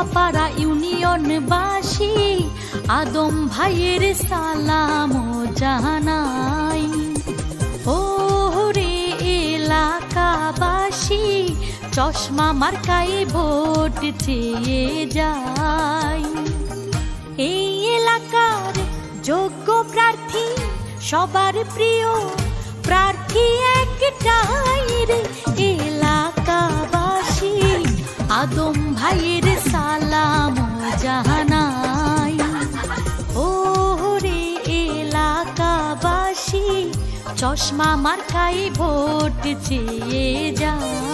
নোয়াপাড়া ইউনিয়নবাসী, আদম ভাইয়ের সালাম জানাই। ও রে এলাকাবাসী, চশমা মার্কাই ভোট চেয়ে যাই এই এলাকার যোগ্য প্রার্থী সবার প্রিয়, প্রার্থী একটাই। চশমা মার্কাই ভোট চেয়ে যায়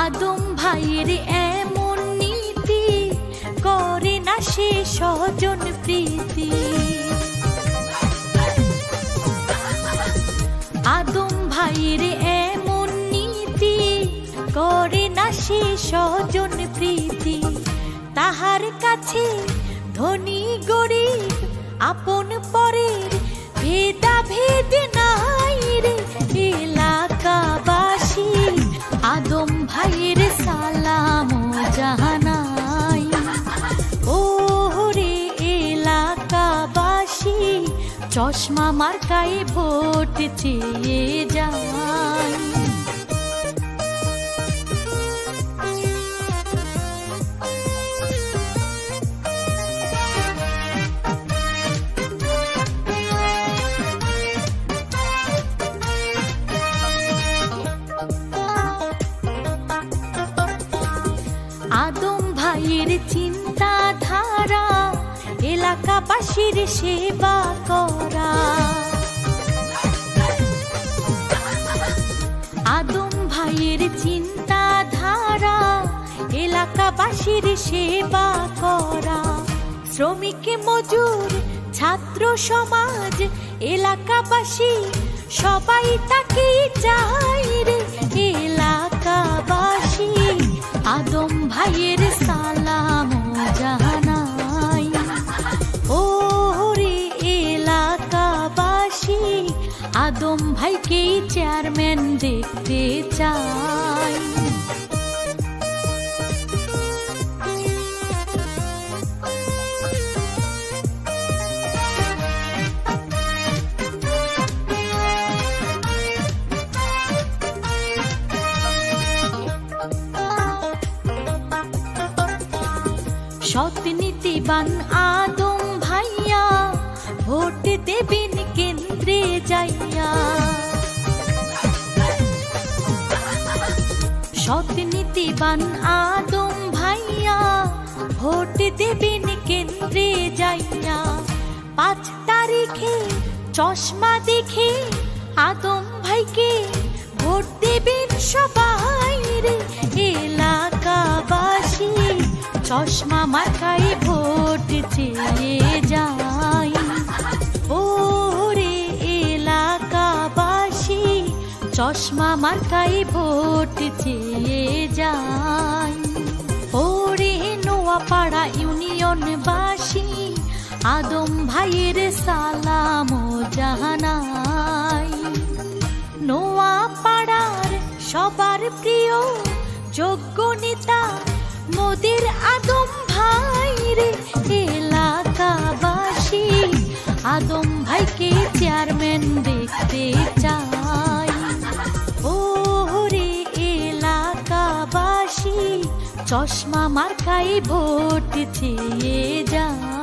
আদম ভাইয়ের এমন নীতি করে না সে স্বজন প্রীতি। আদম ভাইয়ের এমন নীতি, করে না সে স্বজন প্রীতি। তাহার কাছে ধনী গরিব, আপন পরের ভেদা চশমা মার্কাই ভোট চেয়ে যায় আদম ভাইয়ের চিন্তাধারা এলাকাবাসীর সেবা করা। আদম ভাইয়ের চিন্তাধারা, এলাকাবাসীর সেবা করা। শ্রমিক, মজুর, ছাত্র সমাজ, এলাকাবাসী, সবাই তাকে চাই রে আদম ভাইকে চেয়ারম্যান দেখতে চাই। সৎ নীতিবান আদম ভাইয়া ভোট দেবেন কেন্দ্রে যাইয়া। সৎ আদম ভাইয়া, ভোট দেবেন কেন্দ্রে যাইয়া। পাঁচ তারিখে চশমা দেখে আদম ভাইকে ভোট দেবেন সবাই রে। এলাকাবাসী, চশমা মাথায় ভোট চেয়ে যাই চশমা মার্কাই ভোট চেয়ে যাই। ও রে নোয়াপাড়া ইউনিয়নবাসী, আদম ভাইয়ের সালাম জাহানাই নোয়াপাড়ার সবার প্রিয় যোগ্য নেতা মোদের আদম ভাই রে এলাকাবাসী, আদম ভাইকে চেয়ারম্যান দেখতে চাই। চশমা মার্কাই ভোট চেয়ে যায়